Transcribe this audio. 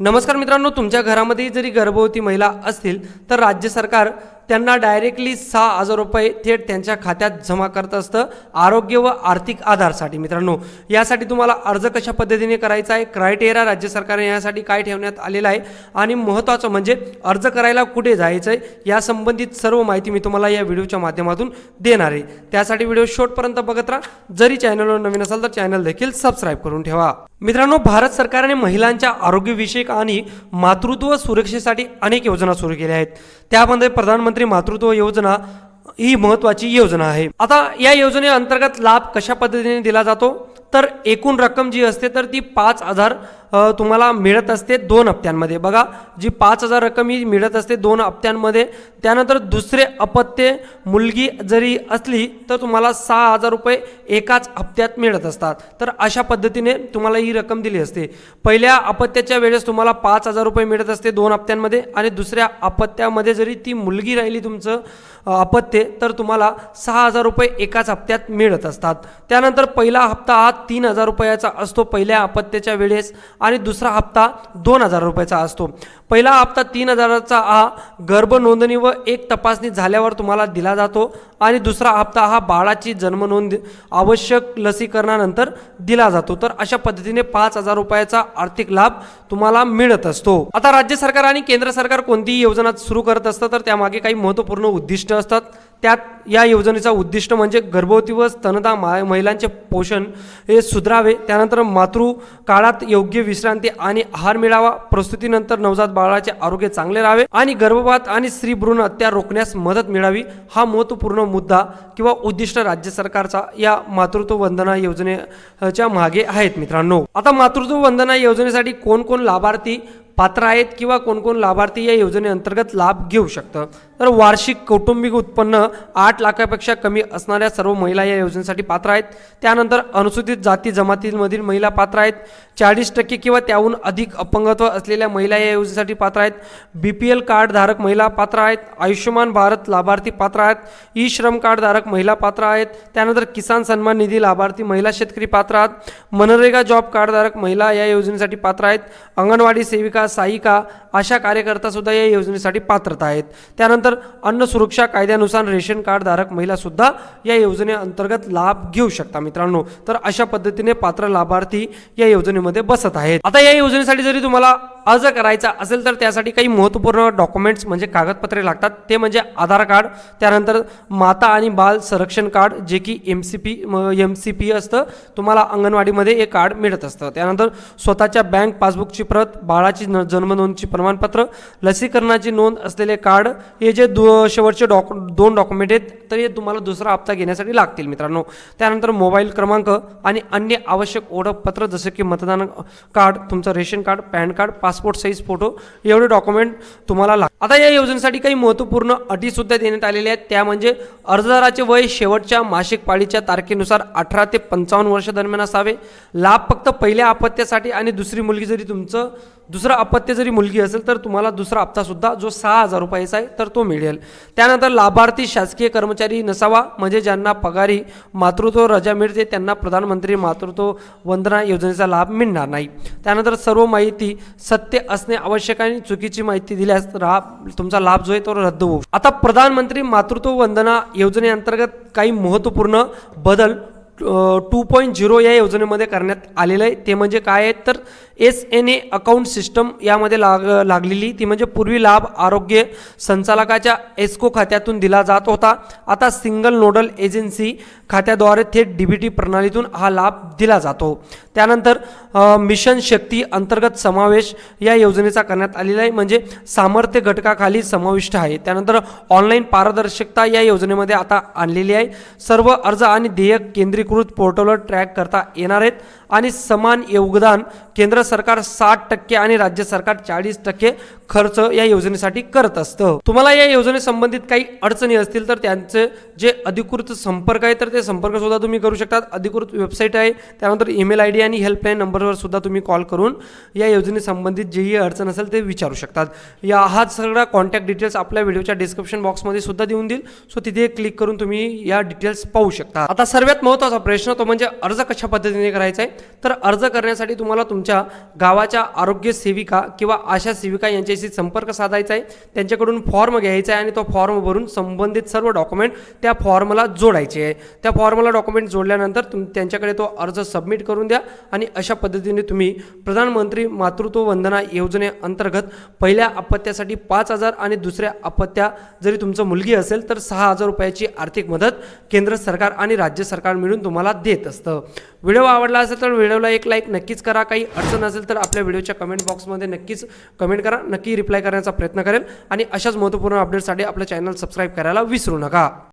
नमस्कार मित्रांनो तुमच्या घरामध्ये जरी गर्भवती महिला असतील तर राज्य सरकार त्यांना डायरेक्टली सहा हजार रुपये थेट त्यांच्या खात्यात जमा करत असतं. आरोग्य व आर्थिक आधारसाठी. मित्रांनो यासाठी तुम्हाला अर्ज कशा पद्धतीने करायचा आहे? क्रायटेरिया राज्य सरकारने यासाठी काय ठेवण्यात आलेला आहे? आणि महत्त्वाचं म्हणजे अर्ज करायला कुठे जायचं आहे? या संबंधित सर्व माहिती मी तुम्हाला या व्हिडिओच्या माध्यमातून देणार आहे. त्यासाठी व्हिडिओ शेवटपर्यंत बघत राहा. जरी चॅनलवर नवीन असाल तर चॅनल देखील सबस्क्राईब करून ठेवा. मित्रांनो भारत सरकारने महिलांच्या आरोग्यविषयक आणि मातृत्व सुरक्षेसाठी अनेक योजना सुरू केल्या आहेत. त्यामध्ये प्रधानमंत्री मातृत्व योजना ही महत्वाची योजना आहे. आता या योजनेअंतर्गत लाभ कशा पद्धतीने दिला जातो? तर एकूण रक्कम जी असते तर ती पाच हजार तुम्हाला मिळत असते दोन हप्त्यांमध्ये. बघा जी पाच हजार रक्कम ही मिळत असते दोन हप्त्यांमध्ये त्यानंतर दुसरे अपत्य मुलगी जरी असली तर तुम्हाला सहा हजार रुपये एकाच हप्त्यात मिळत असतात. तर अशा पद्धतीने तुम्हाला ही रक्कम दिली असते. पहिल्या अपत्याच्या वेळेस तुम्हाला पाच हजार रुपये मिळत असते दोन हप्त्यांमध्ये आणि दुसऱ्या अपत्यामध्ये जरी ती मुलगी राहिली तुमचं अपत्य तर तुम्हाला सहा हजार रुपये एकाच हप्त्यात मिळत असतात. त्यानंतर पहिला हप्ता हा तीन हजार रुपयाचा असतो पहिल्या अपत्याच्या वेळेस आणि दुसरा हप्ता दोन हजार रुपयाचा असतो. पहिला हप्ता तीन हजाराचा हा गर्भ नोंदणी व एक तपासणी झाल्यावर तुम्हाला दिला जातो आणि दुसरा हप्ता हा बाळाची जन्म नोंद आवश्यक लसीकरणानंतर दिला जातो. तर अशा पद्धतीने पाच हजार रुपयाचा आर्थिक लाभ तुम्हाला मिळत असतो. आता राज्य सरकार आणि केंद्र सरकार कोणतीही योजना सुरू करत असतं तर त्यामागे काही महत्त्वपूर्ण उद्दिष्ट असतात. त्यात या योजनेचा उद्दिष्ट म्हणजे गर्भवती व स्तनदा मा महिलांचे पोषण हे सुधारावे. त्यानंतर मातृ काळात योग्य विश्रांती आणि आहार मिळावा. प्रसूतीनंतर नवजात बाळाचे आरोग्य चांगले राहावे आणि गर्भपात आणि स्त्री भ्रूण हत्या रोखण्यास मदत मिळावी हा महत्त्वपूर्ण मुद्दा किंवा उद्दिष्ट राज्य सरकारचा या मातृत्व वंदना योजनेच्या मागे आहेत मित्रांनो. आता मातृत्व वंदना योजनेसाठी कोण कोण लाभार्थी पात्र आहेत किंवा कोणकोण लाभार्थी या योजनेअंतर्गत लाभ घेऊ शकतं. तर वार्षिक कौटुंबिक उत्पन्न आठ लाखापेक्षा कमी असणाऱ्या सर्व महिला या योजनेसाठी पात्र आहेत. त्यानंतर अनुसूचित जाती जमातीमधील महिला पात्र आहेत. चाळीस टक्के किंवा त्याहून अधिक अपंगत्व असलेल्या महिला या योजनेसाठी पात्र आहेत. बी पी एल कार्डधारक महिला पात्र आहेत. आयुष्यमान भारत लाभार्थी पात्र आहेत. ई श्रम कार्डधारक महिला पात्र आहेत. त्यानंतर किसान सन्मान निधी लाभार्थी महिला शेतकरी पात्र आहेत. मनरेगा जॉब कार्डधारक महिला या योजनेसाठी पात्र आहेत. अंगणवाडी सेविका सहायिका अशा कार्यकर्ता सुद्धा या योजनेसाठी पात्रता आहेत. त्यानंतर अन्न सुरक्षा कायद्यानुसार रेशन कार्ड धारक महिला सुद्धा या योजनेअंतर्गत लाभ घेऊ शकता मित्रांनो. तर अशा पद्धतीने पात्र लाभार्थी या योजनेमध्ये बसत आहेत. आता या योजनेसाठी जरी तुम्हाला अर्ज करायचा असेल तर त्यासाठी काही महत्त्वपूर्ण डॉक्युमेंट्स म्हणजे कागदपत्रे लागतात. ते म्हणजे आधार कार्ड त्यानंतर माता आणि बाल संरक्षण कार्ड जे की M C P M C P असतं. तुम्हाला अंगणवाडीमध्ये हे कार्ड मिळत असतं. त्यानंतर स्वतःच्या बँक पासबुकची प्रत बाळाची न जन्मनोंदची प्रमाणपत्र लसीकरणाची नोंद असलेले कार्ड हे जे दो शेवटचे डॉक दोन डॉक्युमेंट आहेत तर हे तुम्हाला दुसरा हप्ता घेण्यासाठी लागतील मित्रांनो. त्यानंतर मोबाईल क्रमांक आणि अन्य आवश्यक ओळखपत्र जसं की मतदान कार्ड तुमचं ration card pan card pass passport size photo एवढे डॉक्युमेंट तुम्हाला लाग आता या योजनेसाठी काही महत्त्वपूर्ण अटी सुद्धा देण्यात आलेल्या आहेत. त्या म्हणजे अर्जदाराचे वय शेवटच्या मासिक पाळीच्या तारखेनुसार अठरा ते पंचावन्न वर्ष दरम्यान असावे. लाभ फक्त पहिल्या अपत्यासाठी आणि दुसरी मुलगी जरी तुमचं दुसरं अपत्य जरी मुलगी असेल तर तुम्हाला दुसरा हप्तासुद्धा जो सहा हजार रुपयाचा आहे तर तो मिळेल. त्यानंतर लाभार्थी शासकीय कर्मचारी नसावा म्हणजे ज्यांना पगारी मातृत्व रजा मिळते त्यांना प्रधानमंत्री मातृत्व वंदना योजनेचा लाभ मिळणार नाही. त्यानंतर सर्व माहिती सत्य असणे आवश्यक आणि चुकीची माहिती दिल्यास लाभ तुमचा लाभ जो आहे तो रद्द होऊ आता प्रधानमंत्री मातृत्व वंदना योजनेअंतर्गत काही महत्त्वपूर्ण बदल टू पॉईंट झिरो या योजनेमध्ये करण्यात आलेलं आहे. ते म्हणजे काय आहे? तर S N A account system यामध्ये लाग लागलेली. ती म्हणजे पूर्वी लाभ आरोग्य संचालकाच्या एस्को खात्यातून दिला जात होता. आता सिंगल नोडल एजन्सी खात्याद्वारे थेट डी बी टी प्रणालीतून हा लाभ दिला जातो. त्यानंतर मिशन शक्ती अंतर्गत समावेश या योजनेचा करण्यात आलेला आहे. म्हणजे सामर्थ्य घटकाखाली समाविष्ट आहे. त्यानंतर ऑनलाईन पारदर्शकता या योजनेमध्ये आता आणलेली आहे. सर्व अर्ज आणि ध्येयक केंद्रीकृत पोर्टलवर ट्रॅक करता येणार आहेत. आणि समान योगदान केंद्र सरकार साठ टक्के आणि राज्य सरकार चाळीस टक्के खर्च या योजनेसाठी करत असतं. तुम्हाला या योजनेसंबंधित काही अडचणी असतील तर त्यांचे जे अधिकृत संपर्क आहे तर ते संपर्क सुद्धा तुम्ही करू शकतात. अधिकृत वेबसाईट आहे. त्यानंतर ईमेल आय डी आणि हेल्पलाईन नंबर नंबरवर सुद्धा तुम्ही कॉल करून या योजनेसंबंधित जेही अडचण असेल ते विचारू शकतात. या हा सगळा कॉन्टॅक्ट डिटेल्स आपल्या व्हिडिओच्या डिस्क्रिप्शन बॉक्समध्ये सुद्धा देऊन देईल. सो तिथे क्लिक करून तुम्ही या डिटेल्स पाहू शकता. आता सर्वात महत्त्वाचा प्रश्न तो म्हणजे अर्ज कशा पद्धतीने करायचा आहे? तर अर्ज करण्यासाठी तुम्हाला तुमच्या गावाच्या आरोग्य सेविका किंवा आशा सेविका यांच्याशी संपर्क साधायचा आहे. त्यांच्याकडून फॉर्म घ्यायचा आहे आणि तो फॉर्म भरून संबंधित सर्व डॉक्युमेंट त्या फॉर्मला जोडायचे आहे. त्या फॉर्मला डॉक्युमेंट जोडल्यानंतर तुम त्यांच्याकडे तो अर्ज सबमिट करून द्या आणि अशा पद्धतीने तुम्ही प्रधानमंत्री मातृत्व वंदना योजनेअंतर्गत पहिल्या अपत्यासाठी पाच हजार आणि दुसऱ्या अपत्या जरी तुमचं मुलगी असेल तर सहा हजार रुपयाची आर्थिक मदत केंद्र सरकार आणि राज्य सरकार मिळून तुम्हाला देत असतं. व्हिडिओ आवडला असेल तर व्हिडिओला एक लाईक नक्कीच करा. काही अडचण असेल तर आपल्या व्हिडिओच्या कमेंट बॉक्समध्ये नक्कीच कमेंट करा. नक्की रिप्लाय करण्याचा प्रयत्न करेल आणि अशाच महत्त्वपूर्ण अपडेटसाठी आपलं चॅनल सबस्क्राईब करायला विसरू नका.